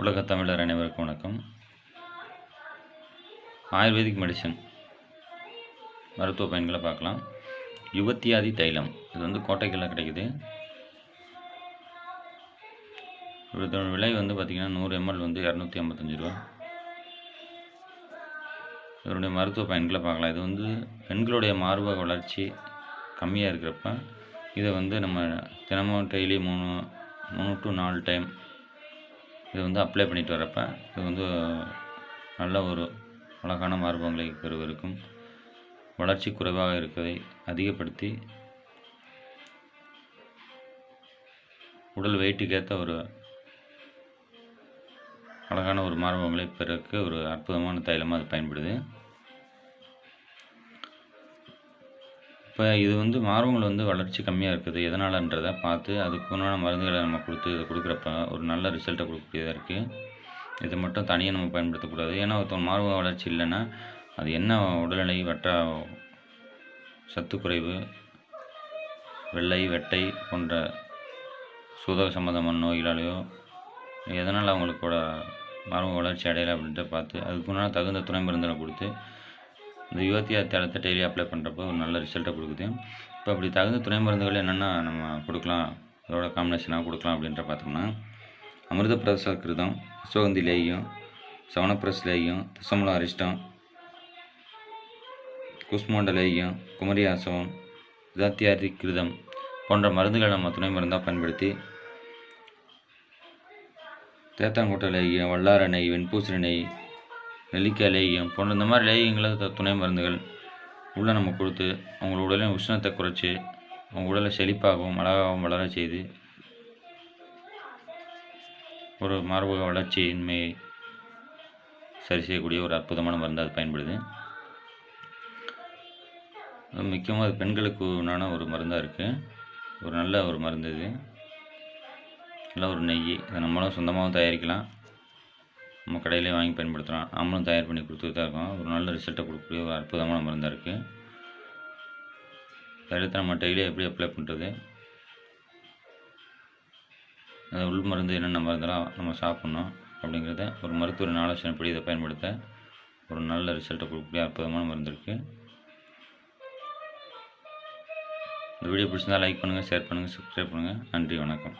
உலக தமிழர் அனைவருக்கும் வணக்கம். ஆயுர்வேதிக் மெடிசன் மருத்துவ பயன்களை பார்க்கலாம். யுவத்தியாதி தைலம். இது வந்து கோட்டைகளில் கிடைக்குது. இதோட விலை வந்து பார்த்திங்கன்னா நூறு எம்எல் வந்து இரநூத்தி ஐம்பத்தஞ்சு ரூபா. இதனுடைய மருத்துவ பயன்களை பார்க்கலாம். இது வந்து பெண்களுடைய மார்பக வளர்ச்சி கம்மியாக இருக்கிறப்ப இதை வந்து நம்ம தினமும் டெய்லி மூணு மூணு டு நாலு டைம் இது வந்து அப்ளை பண்ணிட்டு வரப்ப இது வந்து நல்ல ஒரு அழகான மார்பங்களை பெறுவதற்கும் வளர்ச்சி குறைவாக இருப்பதை அதிகப்படுத்தி உடல் வெயிட்டுக்கேற்ற ஒரு அழகான ஒரு மார்பங்களை பெறக்கு ஒரு அற்புதமான தைலமாக அது பயன்படுது. இப்போ இது வந்து மார்பகங்கள் வந்து வளர்ச்சி கம்மியாக இருக்குது. எதனாலன்றதை பார்த்து அதுக்கு உண்டான மருந்துகளை நம்ம கொடுத்து இதை கொடுக்குறப்ப ஒரு நல்ல ரிசல்ட்டை கொடுக்கக்கூடியதாக இருக்குது இதை மட்டும் தனியாக நம்ம பயன்படுத்தக்கூடாது. ஏன்னா ஒருத்தவங்க மார்பக வளர்ச்சி இல்லைன்னா அது என்ன உடல்நிலை வற்ற சத்து குறைவு வெள்ளை வெட்டை போன்ற சூதக சம்மந்தமான நோய்களாலேயோ எதனால் அவங்களுக்கோட மார்பக வளர்ச்சி அடையலை அப்படின்ட்டு பார்த்து அதுக்குன்னா தகுந்த துணை மருந்துகளை கொடுத்து இந்த யுவத்தியா தளத்தை டெய்லி அப்ளை பண்ணுறப்போ ஒரு நல்ல ரிசல்ட்டை கொடுக்குது. இப்போ அப்படி தகுந்த துணை மருந்துகள் என்னென்ன நம்ம கொடுக்கலாம்? இதோட காம்பினேஷனாக கொடுக்கலாம் அப்படின்ற பார்த்தோம்னா அமிர்த பிரச கிருதம் லேகியம் சவனப்பிரஸ் லேகியம் தசமல அரிஷ்டம் குஸ்மோண்ட லேகியம் குமரி ஆசவம் இதாத்தியாரி கிருதம் போன்ற மருந்துகளை நம்ம துணை மருந்தாக பயன்படுத்தி தேத்தாங்கோட்டை லேகியம் வல்லார நெய் வெண்பூசணி நெய் நெல்லிக்காய் லேகியம் போன்ற இந்த மாதிரி லேகியங்களை த- துணை மருந்துகள் உள்ளே நம்ம கொடுத்து அவங்க உடலின் உஷ்ணத்தை குறைச்சி அவங்க உடலை செழிப்பாகவும் அழகாகவும் வளர செய்து ஒரு மார்பக வளர்ச்சியின்மையை சரி செய்யக்கூடிய ஒரு அற்புதமான மருந்து அது பயன்படுது. அது முக்கியமாக அது பெண்களுக்கு உண்டான ஒரு மருந்தாக இருக்குது ஒரு நல்ல ஒரு மருந்து இது. நல்ல ஒரு நெய். இதை நம்மளும் சொந்தமாகவும் தயாரிக்கலாம். நம்ம கடையிலே வாங்கி பயன்படுத்தலாம். நம்மளும் தயார் பண்ணி கொடுத்துட்டு தான் இருக்கோம். ஒரு நல்ல ரிசல்ட்டை கொடுக்கக்கூடிய ஒரு அற்புதமான மருந்தாக இருக்குது இதை நம்ம டெய்லி எப்படி அப்ளை பண்ணுறது அந்த உள் மருந்து என்னென்ன மருந்தெல்லாம் நம்ம சாப்பிட்ணும் அப்படிங்கிறத ஒரு மருத்துவர் ஆலோசனைப்படி இதை பயன்படுத்த ஒரு நல்ல ரிசல்ட்டை கொடுக்கக்கூடிய அற்புதமான மருந்து இருக்குது இந்த வீடியோ பிடிச்சிருந்தா லைக் பண்ணுங்கள் ஷேர் பண்ணுங்கள் சப்ஸ்கிரைப் பண்ணுங்கள் நன்றி வணக்கம்.